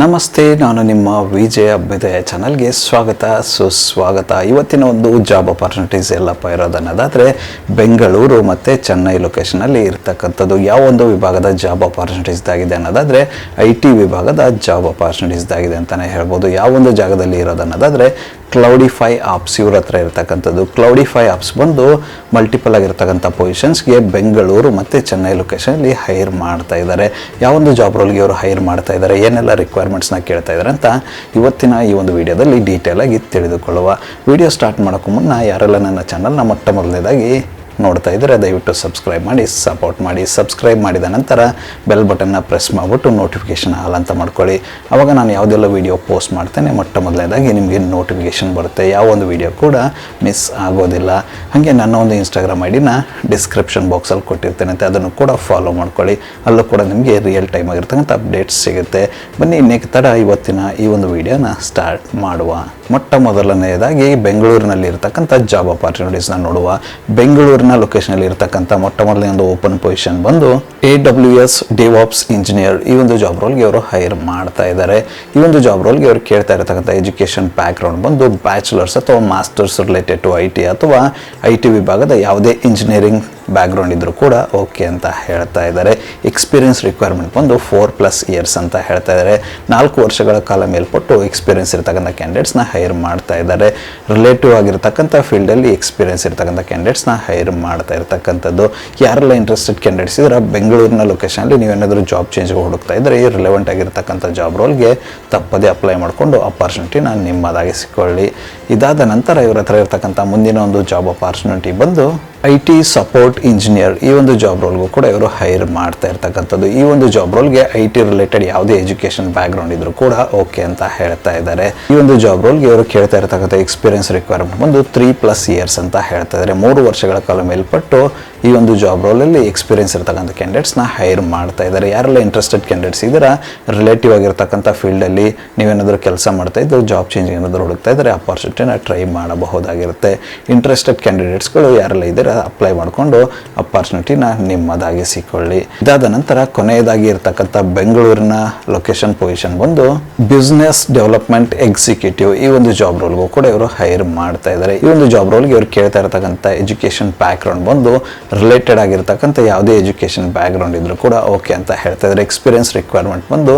ನಮಸ್ತೆ, ನಾನು ನಿಮ್ಮ ವಿಜಯ ಅಭ್ಯುದಯ ಚಾನಲ್ಗೆ ಸ್ವಾಗತ. ಸುಸ್ವಾಗತ. ಇವತ್ತಿನ ಒಂದು ಜಾಬ್ ಅಪರ್ಚುನಿಟೀಸ್ ಎಲ್ಲಪ್ಪ ಇರೋದನ್ನೋದಾದರೆ, ಬೆಂಗಳೂರು ಮತ್ತು ಚೆನ್ನೈ ಲೊಕೇಶನಲ್ಲಿ ಇರ್ತಕ್ಕಂಥದ್ದು ಯಾವ ಒಂದು ವಿಭಾಗದ ಜಾಬ್ ಅಪಾರ್ಚುನಿಟೀಸ್ದಾಗಿದೆ ಅನ್ನೋದಾದರೆ, ಐ ಟಿ ವಿಭಾಗದ ಜಾಬ್ ಅಪಾರ್ಚುನಿಟೀಸ್ದಾಗಿದೆ ಅಂತಲೇ ಹೇಳ್ಬೋದು. ಯಾವ ಒಂದು ಜಾಗದಲ್ಲಿ ಇರೋದನ್ನೋದಾದರೆ ಕ್ಲೌಡಿಫೈ ಆಪ್ಸ್ ಇವ್ರ ಹತ್ರ ಇರ್ತಕ್ಕಂಥದ್ದು. ಕ್ಲೌಡಿಫೈ ಆಪ್ಸ್ ಬಂದು ಮಲ್ಟಿಪಲ್ ಆಗಿರ್ತಕ್ಕಂಥ ಪೊಸಿಷನ್ಸ್ಗೆ ಬೆಂಗಳೂರು ಮತ್ತು ಚೆನ್ನೈ ಲೊಕೇಶನಲ್ಲಿ ಹೈರ್ ಮಾಡ್ತಾ ಇದ್ದಾರೆ ಯಾವೊಂದು ಜಾಬ್ ರೋಲ್ಗೆ ಇವರು ಹೈರ್ ಮಾಡ್ತಾ ಇದ್ದಾರೆ ಏನೆಲ್ಲ ರಿಕ್ವೈರ್ಮೆಂಟ್ಸ್ನ ಕೇಳ್ತಾ ಇದ್ದಾರೆ ಅಂತ ಇವತ್ತಿನ ಈ ಒಂದು ವಿಡಿಯೋದಲ್ಲಿ ಡೀಟೇಲಾಗಿ ತಿಳಿದುಕೊಳ್ಳುವ. ವಿಡಿಯೋ ಸ್ಟಾರ್ಟ್ ಮಾಡೋಕ್ಕೂ ಮುನ್ನ ಯಾರೆಲ್ಲ ನನ್ನ ಚಾನಲ್ನ ಮೊಟ್ಟ ಮೊದಲನೇದಾಗಿ ನೋಡ್ತಾ ಇದ್ದರೆ ದಯವಿಟ್ಟು ಸಬ್ಸ್ಕ್ರೈಬ್ ಮಾಡಿ ಸಪೋರ್ಟ್ ಮಾಡಿ ಸಬ್ಸ್ಕ್ರೈಬ್ ಮಾಡಿದ ನಂತರ ಬೆಲ್ ಬಟನ್ನ ಪ್ರೆಸ್ ಮಾಡಿಬಿಟ್ಟು ನೋಟಿಫಿಕೇಷನ್ ಆಲ್ ಅಂತ ಮಾಡ್ಕೊಳ್ಳಿ. ಆವಾಗ ನಾನು ಯಾವುದೆಲ್ಲ ವೀಡಿಯೋ ಪೋಸ್ಟ್ ಮಾಡ್ತೇನೆ, ಮೊಟ್ಟ ಮೊದಲನೇದಾಗಿ ನಿಮಗೆ ನೋಟಿಫಿಕೇಷನ್ ಬರುತ್ತೆ. ಯಾವ ಒಂದು ವೀಡಿಯೋ ಕೂಡ ಮಿಸ್ ಆಗೋದಿಲ್ಲ. ಹಾಗೆ ನನ್ನ ಒಂದು ಇನ್ಸ್ಟಾಗ್ರಾಮ್ ಐ ಡಿನ ಡಿಸ್ಕ್ರಿಪ್ಷನ್ ಬಾಕ್ಸಲ್ಲಿ ಕೊಟ್ಟಿರ್ತೇನೆ ಅಂತ ಅದನ್ನು ಕೂಡ ಫಾಲೋ ಮಾಡ್ಕೊಳ್ಳಿ. ಅಲ್ಲೂ ಕೂಡ ನಿಮಗೆ ರಿಯಲ್ ಟೈಮ್ ಆಗಿರ್ತಕ್ಕಂಥ ಅಪ್ಡೇಟ್ಸ್ ಸಿಗುತ್ತೆ. ಬನ್ನಿ, ಇನ್ನೇಕೆ ತಡ ಇವತ್ತಿನ ಈ ಒಂದು ವಿಡಿಯೋನ ಸ್ಟಾರ್ಟ್ ಮಾಡುವ. ಮೊಟ್ಟ ಮೊದಲನೆಯದಾಗಿ ಬೆಂಗಳೂರಿನಲ್ಲಿ ಇರತಕ್ಕಂಥ ಜಾಬ್ ಅಪಾರ್ಚುನಿಟೀಸ್ನ ನೋಡುವ. ಬೆಂಗಳೂರಿನ ಲೊಕೇಶನಲ್ಲಿ ಇರತಕ್ಕಂಥ ಮೊಟ್ಟ ಮೊದಲನೇ ಒಂದು ಓಪನ್ ಪೊಸಿಷನ್ ಬಂದು A W S DevOps engineer ಈ ಒಂದು ಜಾಬ್ ರೋಲ್ಗೆ ಅವರು ಹೈರ್ ಮಾಡ್ತಾ ಇದ್ದಾರೆ ಈ ಒಂದು ಜಾಬ್ ರೋಲ್ಗೆ ಅವರು ಕೇಳ್ತಾ ಇರತಕ್ಕಂಥ ಎಜುಕೇಷನ್ ಬ್ಯಾಕ್ಗ್ರೌಂಡ್ ಬಂದು ಬ್ಯಾಚುಲರ್ಸ್ ಅಥವಾ masters related to I T ಅಥವಾ ಐ ಟಿ ವಿಭಾಗದ ಯಾವುದೇ ಇಂಜಿನಿಯರಿಂಗ್ ಬ್ಯಾಕ್ಗ್ರೌಂಡ್ ಇದ್ದರೂ ಕೂಡ ಓಕೆ ಅಂತ ಹೇಳ್ತಾ ಇದ್ದಾರೆ. ಎಕ್ಸ್ಪೀರಿಯನ್ಸ್ ರಿಕ್ವೈರ್ಮೆಂಟ್ ಬಂದು ಫೋರ್ ಪ್ಲಸ್ ಇಯರ್ಸ್ ಅಂತ ಹೇಳ್ತಾ ಇದ್ದಾರೆ. ನಾಲ್ಕು ವರ್ಷಗಳ ಕಾಲ ಮೇಲ್ಪಟ್ಟು ಎಕ್ಸ್ಪೀರಿಯನ್ಸ್ ಇರ್ತಕ್ಕಂಥ ಕ್ಯಾಂಡಿಡೇಟ್ಸ್ನ ಹೈರ್ ಮಾಡ್ತಾ ಇದ್ದಾರೆ. ರಿಲೇಟಿವ್ ಆಗಿರ್ತಕ್ಕಂಥ ಫೀಲ್ಡಲ್ಲಿ ಎಕ್ಸ್ಪೀರಿಯನ್ಸ್ ಇರ್ತಕ್ಕಂಥ ಕ್ಯಾಂಡಿಡೇಟ್ಸ್ನ ಹೈರ್ ಮಾಡ್ತಾ ಇರ್ತಕ್ಕಂಥದ್ದು. ಯಾರೆಲ್ಲ ಇಂಟ್ರೆಸ್ಟೆಡ್ ಕ್ಯಾಂಡಿಡೇಟ್ಸ್ ಇದ್ರೆ ಬೆಂಗಳೂರಿನ ಲೊಕೇಶನಲ್ಲಿ ನೀವೇನಾದರೂ ಜಾಬ್ ಚೇಂಜ್ಗೆ ಹುಡುಕ್ತಾ ಇದ್ದರೆ ಈ ರಿಲೆವೆಂಟ್ ಆಗಿರ್ತಕ್ಕಂಥ ಜಾಬ್ ರೋಲ್ಗೆ ತಪ್ಪದೇ ಅಪ್ಲೈ ಮಾಡಿಕೊಂಡು ಅಪಾರ್ಚುನಿಟಿನ ನಿಮ್ಮದಾಗಿಸಿಕೊಳ್ಳಿ. ಇದಾದ ನಂತರ ಇವ್ರ ಹತ್ರ ಇರ್ತಕ್ಕಂಥ ಮುಂದಿನ ಒಂದು ಜಾಬ್ ಅಪಾರ್ಚುನಿಟಿ ಬಂದು ಐ ಟಿ ಸಪೋರ್ಟ್ ಇಂಜಿನಿಯರ್ ಈ ಒಂದು ಜಾಬ್ ರೋಲ್ಗೂ ಕೂಡ ಇವರು ಹೈರ್ ಮಾಡ್ತಾ ಇರ್ತಕ್ಕಂಥದ್ದು. ಈ ಒಂದು ಜಾಬ್ ರೋಲ್ಗೆ ಐ ಟಿ ರಿಲೇಟೆಡ್ ಯಾವುದೇ ಎಜುಕೇಷನ್ ಬ್ಯಾಕ್ಗ್ರೌಂಡ್ ಇದ್ರೂ ಕೂಡ ಓಕೆ ಅಂತ ಹೇಳ್ತಾ ಇದ್ದಾರೆ. ಈ ಒಂದು ಜಾಬ್ ರೋಲ್ಗೆ ಇವರು ಕೇಳ್ತಾ ಇರ್ತಕ್ಕಂಥ ಎಕ್ಸ್ಪೀರಿಯನ್ಸ್ ರಿಕ್ವೈರ್ಮೆಂಟ್ ಬಂದು ತ್ರೀ ಪ್ಲಸ್ ಇಯರ್ಸ್ ಅಂತ ಹೇಳ್ತಾ ಇದ್ದಾರೆ. ಮೂರು ವರ್ಷಗಳ ಕಾಲ ಮೇಲ್ಪಟ್ಟು ಈ ಒಂದು ಜಾಬ್ ರೋಲಲ್ಲಿ ಎಕ್ಸ್ಪೀರಿಯನ್ಸ್ ಇರ್ತಕ್ಕಂಥ ಕ್ಯಾಂಡಿಡೇಟ್ಸ್ನ ಹೈರ್ ಮಾಡ್ತಾ ಇದ್ದಾರೆ. ಯಾರೆಲ್ಲ ಇಂಟ್ರೆಸ್ಟೆಡ್ ಕ್ಯಾಂಡಿಡೇಟ್ಸ್ ಇದ್ದೀರಾ ರಿಲೇಟಿವ್ ಆಗಿರ್ತಕ್ಕಂಥ ಫೀಲ್ಡಲ್ಲಿ ನೀವೇನಾದರೂ ಕೆಲಸ ಮಾಡ್ತಾ ಇದ್ದು ಜಾಬ್ ಚೇಂಜ್ ಏನಾದರೂ ಹುಡುಕ್ತಾ ಇದ್ದರೆ ಅಪಾರ್ಚುನಿಟಿನ ಟ್ರೈ ಮಾಡಬಹುದಾಗಿರುತ್ತೆ. ಇಂಟ್ರೆಸ್ಟೆಡ್ ಕ್ಯಾಂಡಿಡೇಟ್ಸ್ಗಳು ಯಾರೆಲ್ಲ ಇದ್ದೀರಾ ಅಪ್ಲೈ ಮಾಡಿಕೊಂಡು ಅಪಾರ್ಚುನಿಟಿನ ನಿಮ್ಮದಾಗಿಸಿಕೊಳ್ಳಿ ಇದಾದ ನಂತರ ಕೊನೆಯದಾಗಿ ಇರ್ತಕ್ಕಂಥ ಬೆಂಗಳೂರಿನ ಲೊಕೇಶನ್ ಪೊಸಿಷನ್ ಬಂದು ಬಿಸ್ನೆಸ್ ಡೆವಲಪ್ಮೆಂಟ್ ಎಕ್ಸಿಕ್ಯೂಟಿವ್ ಈ ಒಂದು ಜಾಬ್ ರೋಲ್ಗೂ ಕೂಡ ಇವರು ಹೈರ್ ಮಾಡ್ತಾ ಇದ್ದಾರೆ. ಈ ಒಂದು ಜಾಬ್ ರೋಲ್ಗೆ ಇವರು ಕೇಳ್ತಾ ಇರ್ತಕ್ಕಂಥ ಎಜುಕೇಷನ್ ಬ್ಯಾಕ್ಗ್ರೌಂಡ್ ಬಂದು ರಿಲೇಟೆಡ್ ಆಗಿರ್ತಕ್ಕಂಥ ಯಾವುದೇ ಎಜುಕೇಷನ್ ಬ್ಯಾಕ್ಗ್ರೌಂಡ್ ಇದ್ದರೂ ಕೂಡ ಓಕೆ ಅಂತ ಹೇಳ್ತಾ ಇದ್ದಾರೆ. ಎಕ್ಸ್ಪೀರಿಯನ್ಸ್ ರಿಕ್ವೈರ್ಮೆಂಟ್ ಬಂದು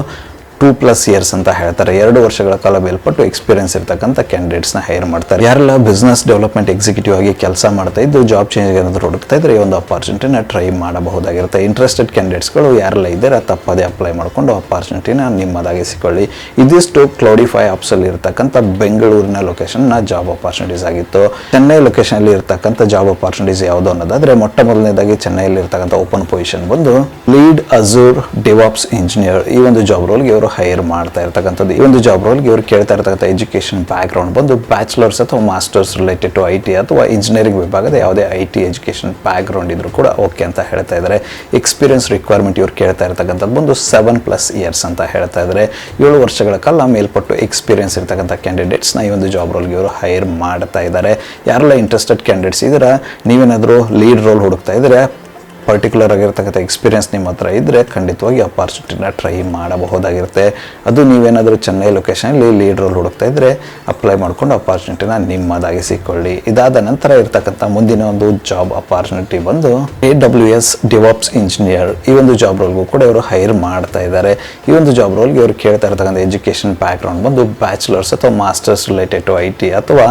ಟೂ ಪ್ಲಸ್ ಇಯರ್ಸ್ ಅಂತ ಹೇಳ್ತಾರೆ. ಎರಡು ವರ್ಷಗಳ ಕಾಲ ಮೇಲ್ಪಟ್ಟು ಎಕ್ಸ್ಪೀರಿಯನ್ಸ್ ಇರ್ತಕ್ಕಂಥ ಕ್ಯಾಂಡಿಡೇಟ್ಸ್ನ ಹೈರ್ ಮಾಡ್ತಾರೆ. ಯಾರೆಲ್ಲ ಬಿಸ್ನೆಸ್ ಡೆವಲಪ್ಮೆಂಟ್ ಎಕ್ಸಿಕ್ಯೂಟಿವ್ ಆಗಿ ಕೆಲಸ ಮಾಡ್ತಾ ಇದ್ದು ಜಾಬ್ ಚೇಂಜ್ ಏನಾದರೂ ಹುಡುಕ್ತಾ ಇದ್ರೆ ಈ ಒಂದು ಅಪಾರ್ಚುನಿಟಿನ ಟ್ರೈ ಮಾಡಬಹುದಾಗಿರುತ್ತೆ. ಇಂಟ್ರೆಸ್ಟೆಡ್ ಕ್ಯಾಂಡಿಡೇಟ್ಸ್ಗಳು ಯಾರೆಲ್ಲ ಇದ್ದಾರೆ, ತಪ್ಪದೇ ಅಪ್ಲೈ ಮಾಡಿಕೊಂಡು ಅಪಾರ್ಚುನಿಟಿನ ನಿಮ್ಮದಾಗಿಸಿಕೊಳ್ಳಿ ಇದಿಷ್ಟು ಕ್ಲೌಡಿಫೈ ಆಪ್ಸಲ್ಲಿ ಇರ್ತಕ್ಕಂಥ ಬೆಂಗಳೂರಿನ ಲೊಕೇಶನ್ನ ಜಾಬ್ ಅಪಾರ್ಚುನಿಟೀಸ್ ಆಗಿತ್ತು. ಚೆನ್ನೈ ಲೊಕೇಶನಲ್ಲಿ ಇರ್ತಕ್ಕಂಥ ಜಾಬ್ ಅಪಾರ್ಚುನಿಟೀಸ್ ಯಾವುದು ಅನ್ನೋದಾದ್ರೆ, ಮೊಟ್ಟ ಮೊದಲನೇದಾಗಿ ಚೆನ್ನೈಯಲ್ಲಿ ಇರ್ತಕ್ಕಂಥ ಓಪನ್ ಪೊಸಿಷನ್ ಬಂದು, ಲೀಡ್ ಅಜೂರ್ ಡಿವಾಪ್ಸ್ ಇಂಜಿನಿಯರ್ ಈ ಒಂದು ಜಾಬ್ ರೋಲ್ಗೆ ಇವರು ಹೈರ್ ಮಾಡ್ತಾ ಇರ್ತಕ್ಕಂಥದ್ದು. ಈ ಒಂದು ಜಾಬ್ ರೋಲ್ಗೆ ಇವರು ಕೇಳ್ತಾ ಇರ್ತಕ್ಕಂಥ ಎಜುಕೇಷನ್ ಬ್ಯಾಕ್ಗ್ರೌಂಡ್ ಬಂದು ಬ್ಯಾಚುಲರ್ಸ್ ಅಥವಾ masters related to I T ಅಥವಾ ಇಂಜಿನಿಯರಿಂಗ್ ವಿಭಾಗದ ಯಾವುದೇ ಐ ಟಿ ಎಜುಕೇಷನ್ ಬ್ಯಾಕ್ಗ್ರೌಂಡ್ ಇದ್ರೂ ಕೂಡ ಓಕೆ ಅಂತ ಹೇಳ್ತಾ ಇದ್ದಾರೆ. ಎಕ್ಸ್ಪೀರಿಯನ್ಸ್ ರಿಕ್ವೈರ್ಮೆಂಟ್ ಇವ್ರು ಕೇಳ್ತಾ ಇರ್ತಕ್ಕಂಥದ್ದು ಬಂದು ಸೆವೆನ್ ಪ್ಲಸ್ ಇಯರ್ಸ್ ಅಂತ ಹೇಳ್ತಾ ಇದ್ದಾರೆ. ಏಳು ವರ್ಷಗಳ ಕಾಲ ಮೇಲ್ಪಟ್ಟು ಎಕ್ಸ್ಪೀರಿಯನ್ಸ್ ಇರ್ತಕ್ಕಂಥ ಕ್ಯಾಂಡಿಡೇಟ್ಸ್ನ ಈ ಒಂದು ಜಾಬ್ ರೋಲ್ಗೆ ಇವರು ಹೈರ್ ಮಾಡ್ತಾ ಇದ್ದಾರೆ. ಯಾರೆಲ್ಲ ಇಂಟ್ರೆಸ್ಟೆಡ್ ಕ್ಯಾಂಡಿಡೇಟ್ಸ್ ಇದ್ರೆ ನೀವೇನಾದರೂ ಲೀಡ್ ರೋಲ್ ಹುಡುಕ್ತಾ ಇದ್ರೆ ಪರ್ಟಿಕ್ಯುಲರ್ ಆಗಿರ್ತಕ್ಕಂಥ ಎಕ್ಸ್ಪೀರಿಯನ್ಸ್ ನಿಮ್ಮ ಹತ್ರ ಇದ್ದರೆ ಖಂಡಿತವಾಗಿ ಅಪಾರ್ಚುನಿಟಿನ ಟ್ರೈ ಮಾಡಬಹುದಾಗಿರುತ್ತೆ. ಅದು ನೀವೇನಾದರೂ ಚೆನ್ನೈ ಲೊಕೇಶನಲ್ಲಿ ಲೀಡ್ ರೋಲ್ ಹುಡುಕ್ತಾ ಇದ್ದರೆ ಅಪ್ಲೈ ಮಾಡಿಕೊಂಡು ಅಪಾರ್ಚುನಿಟಿನ ನಿಮ್ಮದಾಗಿಸಿಕೊಳ್ಳಿ ಇದಾದ ನಂತರ ಇರ್ತಕ್ಕಂಥ ಮುಂದಿನ ಒಂದು ಜಾಬ್ ಅಪಾರ್ಚುನಿಟಿ ಬಂದು A W S DevOps engineer ಈ ಒಂದು ಜಾಬ್ ರೋಲ್ಗೂ ಕೂಡ ಇವರು ಹೈರ್ ಮಾಡ್ತಾ ಇದ್ದಾರೆ ಈ ಒಂದು ಜಾಬ್ ರೋಲ್ಗೆ ಇವರು ಕೇಳ್ತಾ ಇರ್ತಕ್ಕಂಥ ಎಜುಕೇಷನ್ ಬ್ಯಾಕ್ಗ್ರೌಂಡ್ ಬಂದು ಬ್ಯಾಚುಲರ್ಸ್ ಅಥವಾ masters related to I T ಅಥವಾ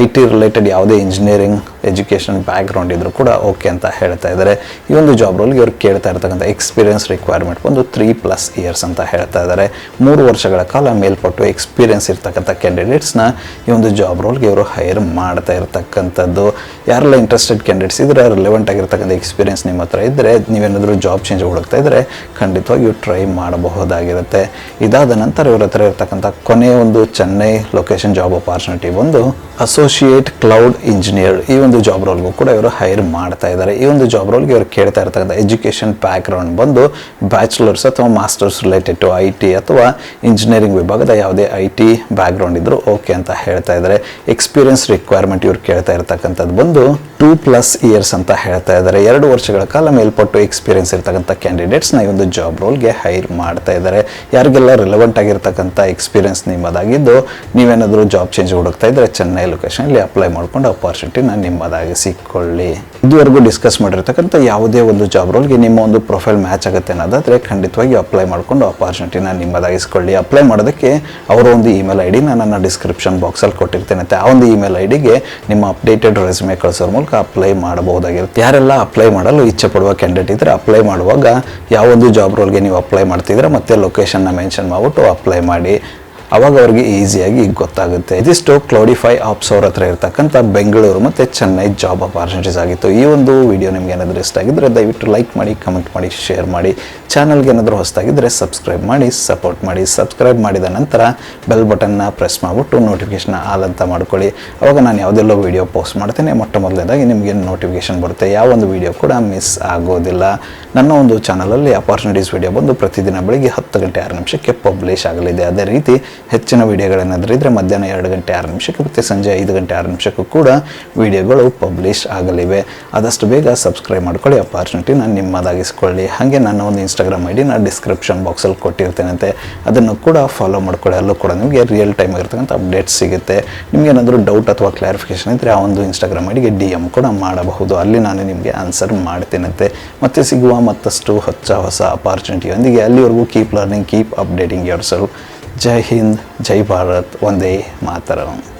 ಐ ಟಿ ರಿಲೇಟೆಡ್ ಯಾವುದೇ ಇಂಜಿನಿಯರಿಂಗ್ ಎಜುಕೇಷನ್ ಬ್ಯಾಕ್ಗ್ರೌಂಡ್ ಇದ್ದರೂ ಕೂಡ ಓಕೆ ಅಂತ ಹೇಳ್ತಾ ಇದ್ದಾರೆ. ಈ ಒಂದು ಜಾಬ್ ರೋಲ್ಗೆ ಇವರು ಕೇಳ್ತಾ ಇರ್ತಕ್ಕಂಥ ಎಕ್ಸ್ಪೀರಿಯನ್ಸ್ ರಿಕ್ವೈರ್ಮೆಂಟ್ ಒಂದು ತ್ರೀ ಪ್ಲಸ್ ಇಯರ್ಸ್ ಅಂತ ಹೇಳ್ತಾ ಇದ್ದಾರೆ. ಮೂರು ವರ್ಷಗಳ ಕಾಲ ಮೇಲ್ಪಟ್ಟು ಎಕ್ಸ್ಪೀರಿಯನ್ಸ್ ಇರ್ತಕ್ಕಂಥ ಕ್ಯಾಂಡಿಡೇಟ್ಸ್ನ ಈ ಒಂದು ಜಾಬ್ ರೋಲ್ಗೆ ಇವರು ಹೈರ್ ಮಾಡ್ತಾ ಇರ್ತಕ್ಕಂಥದ್ದು. ಯಾರೆಲ್ಲ ಇಂಟ್ರೆಸ್ಟೆಡ್ ಕ್ಯಾಂಡಿಡೇಟ್ಸ್ ಇದ್ರೆ ರಿಲೆವೆಂಟ್ ಆಗಿರ್ತಕ್ಕಂಥ ಎಕ್ಸ್ಪೀರಿಯನ್ಸ್ ನಿಮ್ಮ ಹತ್ರ ಇದ್ದರೆ ನೀವೇನಾದರೂ ಜಾಬ್ ಚೇಂಜ್ ಹುಡುಕ್ತಾ ಇದ್ದರೆ ಖಂಡಿತವಾಗಿ ಇವ್ರು ಟ್ರೈ ಮಾಡಬಹುದಾಗಿರುತ್ತೆ. ಇದಾದ ನಂತರ ಇವರ ಹತ್ರ ಇರ್ತಕ್ಕಂಥ ಕೊನೆಯ ಒಂದು ಚೆನ್ನೈ ಲೊಕೇಶನ್ ಜಾಬ್ ಅಪಾರ್ಚುನಿಟಿ ಬಂದು ಅಸೋ ಅಸೋಸಿಯೇಟ್ ಕ್ಲೌಡ್ ಇಂಜಿನಿಯರ್ ಈ ಒಂದು ಜಾಬ್ ರೋಲ್ಗೂ ಕೂಡ ಇವರು ಹೈರ್ ಮಾಡ್ತಾ ಇದ್ದಾರೆ ಈ ಒಂದು ಜಾಬ್ ರೋಲ್ಗೆ ಇವರು ಕೇಳ್ತಾ ಇರ್ತಕ್ಕಂಥ ಎಜುಕೇಷನ್ ಬ್ಯಾಕ್ಗ್ರೌಂಡ್ ಬಂದು ಬ್ಯಾಚುಲರ್ಸ್ ಅಥವಾ masters related to I T ಅಥವಾ ಇಂಜಿನಿಯರಿಂಗ್ ವಿಭಾಗದ ಯಾವುದೇ ಐ ಟಿ ಬ್ಯಾಕ್ಗ್ರೌಂಡ್ ಇದ್ದರೂ ಓಕೆ ಅಂತ ಹೇಳ್ತಾ ಇದ್ದಾರೆ ಎಕ್ಸ್ಪೀರಿಯನ್ಸ್ ರಿಕ್ವೈರ್ಮೆಂಟ್ ಇವರು ಕೇಳ್ತಾ ಇರ್ತಕ್ಕಂಥದ್ದು ಬಂದು ಟೂ ಪ್ಲಸ್ ಇಯರ್ಸ್ ಅಂತ ಹೇಳ್ತಾ ಇದ್ದಾರೆ ಎರಡು ವರ್ಷಗಳ ಕಾಲ ಮೇಲ್ಪಟ್ಟು ಎಕ್ಸ್ಪೀರಿಯನ್ಸ್ ಇರ್ತಕ್ಕಂಥ ಕ್ಯಾಂಡಿಡೇಟ್ಸ್ನ ಈ ಒಂದು ಜಾಬ್ ರೋಲ್ಗೆ ಹೈರ್ ಮಾಡ್ತಾ ಇದ್ದಾರೆ ಯಾರಿಗೆಲ್ಲ ರಿಲೆವೆಂಟ್ ಆಗಿರ್ತಕ್ಕಂಥ ಎಕ್ಸ್ಪೀರಿಯನ್ಸ್ ನಿಮ್ಮದಾಗಿದ್ದು ನೀವೇನಾದರೂ ಜಾಬ್ ಚೇಂಜ್ ಹುಡುಕ್ತಾ ಇದ್ರೆ ಚೆನ್ನೈ ಲೊಕೇಶನಲ್ಲಿ ಅಪ್ಲೈ ಮಾಡ್ಕೊಂಡು ನಿಮ್ಮದಾಗಿ ಸಿಕ್ಕೊಳ್ಳಿ. ಇದುವರೆಗೂ ಡಿಸ್ಕಸ್ ಮಾಡಿರ್ತಕ್ಕಂಥ ಯಾವುದೇ ಒಂದು ಜಾಬ್ ರೋಲ್ಗೆ ನಿಮ್ಮ ಒಂದು ಪ್ರೊಫೈಲ್ ಮ್ಯಾಚ್ ಆಗುತ್ತೆ ಅನ್ನೋದಾದರೆ ಖಂಡಿತವಾಗಿ ಅಪ್ಲೈ ಮಾಡ್ಕೊಂಡು ಅಪಾರ್ಚುನಿಟಿನ ನಿಮ್ಮದಾಗಿಸ್ಕೊಳ್ಳಿ. ಅಪ್ಲೈ ಮಾಡೋದಕ್ಕೆ ಅವರ ಒಂದು ಇಮೇಲ್ ಐ ಡಿನ ನನ್ನ ಡಿಸ್ಕ್ರಿಪ್ಷನ್ ಬಾಕ್ಸಲ್ಲಿ ಕೊಟ್ಟಿರ್ತೇನೆ. ಆ ಒಂದು ಇಮೇಲ್ ಐ ಡಿಗೆ ನಿಮ್ಮ ಅಪ್ಡೇಟೆಡ್ ರೆಸ್ಯೂಮೆ ಕಳಿಸೋರ ಮೂಲಕ ಅಪ್ಲೈ ಮಾಡಬಹುದಾಗಿರುತ್ತೆ. ಯಾರೆಲ್ಲ ಅಪ್ಲೈ ಮಾಡಲು ಇಚ್ಛೆ ಪಡುವ ಕ್ಯಾಂಡಿಡೇಟ್ ಇದ್ದರೆ ಅಪ್ಲೈ ಮಾಡುವಾಗ ಯಾವೊಂದು ಜಾಬ್ ರೋಲ್ಗೆ ನೀವು ಅಪ್ಲೈ ಮಾಡ್ತಿದ್ರೆ ಮತ್ತೆ ಲೊಕೇಶನ್ನ ಮೆನ್ಷನ್ ಮಾಡಿಬಿಟ್ಟು ಅಪ್ಲೈ ಮಾಡಿ. ಅವಾಗ ಅವ್ರಿಗೆ ಈಸಿಯಾಗಿ ಗೊತ್ತಾಗುತ್ತೆ. ಇದಿಷ್ಟು ಕ್ಲೋಡಿಫೈ ಆಪ್ಸ್ ಅವ್ರ ಹತ್ರ ಇರ್ತಕ್ಕಂಥ ಬೆಂಗಳೂರು ಮತ್ತು ಚೆನ್ನೈ ಜಾಬ್ ಅಪಾರ್ಚುನಿಟೀಸ್ ಆಗಿತ್ತು. ಈ ಒಂದು ವಿಡಿಯೋ ನಿಮ್ಗೆ ಏನಾದರೂ ಇಷ್ಟ ಆಗಿದ್ದರೆ ದಯವಿಟ್ಟು ಲೈಕ್ ಮಾಡಿ ಕಮೆಂಟ್ ಮಾಡಿ ಶೇರ್ ಮಾಡಿ. ಚಾನಲ್ಗೆ ಏನಾದರೂ ಹೊಸದಾಗಿದ್ದರೆ ಸಬ್ಸ್ಕ್ರೈಬ್ ಮಾಡಿ ಸಪೋರ್ಟ್ ಮಾಡಿ. ಸಬ್ಸ್ಕ್ರೈಬ್ ಮಾಡಿದ ನಂತರ ಬೆಲ್ ಬಟನ್ನ ಪ್ರೆಸ್ ಮಾಡಿಬಿಟ್ಟು ನೋಟಿಫಿಕೇಶನ್ ಆಲ್ ಅಂತ ಮಾಡ್ಕೊಳ್ಳಿ. ಅವಾಗ ನಾನು ಯಾವುದೆಲ್ಲೋ ವಿಡಿಯೋ ಪೋಸ್ಟ್ ಮಾಡ್ತೇನೆ. ಮೊಟ್ಟ ಮೊದಲನೇದಾಗಿ ನಿಮಗೆ ನೋಟಿಫಿಕೇಶನ್ ಬರುತ್ತೆ. ಯಾವ ಒಂದು ವಿಡಿಯೋ ಕೂಡ ಮಿಸ್ ಆಗೋದಿಲ್ಲ. ನನ್ನ ಒಂದು ಚಾನಲಲ್ಲಿ ಅಪಾರ್ಚುನಿಟೀಸ್ ವಿಡಿಯೋ ಬಂದು ಪ್ರತಿದಿನ ಬೆಳಿಗ್ಗೆ ಹತ್ತು ಗಂಟೆ ಆರು ನಿಮಿಷಕ್ಕೆ ಪಬ್ಲಿಷ್ ಆಗಲಿದೆ. ಅದೇ ರೀತಿ ಹೆಚ್ಚಿನ ವಿಡಿಯೋಗಳೇನಾದರೂ ಇದ್ದರೆ ಮಧ್ಯಾಹ್ನ ಎರಡು ಗಂಟೆ ಆರು ನಿಮಿಷಕ್ಕೆ ಮತ್ತು ಸಂಜೆ ಐದು ಗಂಟೆ ಆರು ನಿಮಿಷಕ್ಕೂ ಕೂಡ ವಿಡಿಯೋಗಳು ಪಬ್ಲಿಷ್ ಆಗಲಿವೆ. ಆದಷ್ಟು ಬೇಗ ಸಬ್ಸ್ಕ್ರೈಬ್ ಮಾಡ್ಕೊಳ್ಳಿ ಅಪಾರ್ಚುನಿಟಿನ ನಿಮ್ಮದಾಗಿಸ್ಕೊಳ್ಳಿ. ಹಾಗೆ ನಾನು ಒಂದು ಇನ್ಸ್ಟಾಗ್ರಾಮ್ ಐ ನಾನು ಡಿಸ್ಕ್ರಿಪ್ಷನ್ ಬಾಕ್ಸಲ್ಲಿ ಕೊಟ್ಟಿರ್ತೇನಂತೆ. ಅದನ್ನು ಕೂಡ ಫಾಲೋ ಮಾಡ್ಕೊಳ್ಳಿ. ಅಲ್ಲೂ ಕೂಡ ನಿಮಗೆ ರಿಯಲ್ ಟೈಮ್ ಆಗಿರ್ತಕ್ಕಂಥ ಅಪ್ಡೇಟ್ಸ್ ಸಿಗುತ್ತೆ. ನಿಮಗೇನಾದರೂ ಡೌಟ್ ಅಥವಾ ಕ್ಲಾರಿಫಿಕೇಷನ್ ಇದ್ದರೆ ಆ ಒಂದು ಇನ್ಸ್ಟಾಗ್ರಾಮ್ ಐ ಡಿಗೆ ಡಿ ಎಂ ಕೂಡ ಮಾಡಬಹುದು. ಅಲ್ಲಿ ನಾನು ನಿಮಗೆ ಆನ್ಸರ್ ಮಾಡ್ತೇನಂತೆ. ಮತ್ತೆ ಸಿಗುವ ಮತ್ತಷ್ಟು ಹೊಚ್ಚ ಹೊಸ ಅಪಾರ್ಚುನಿಟಿಯೊಂದಿಗೆ ಅಲ್ಲಿವರೆಗೂ keep learning keep updating your ಜೈ ಹಿಂದ್ ಜೈ ಭಾರತ್ ಒಂದೇ ಮಾತರಂ.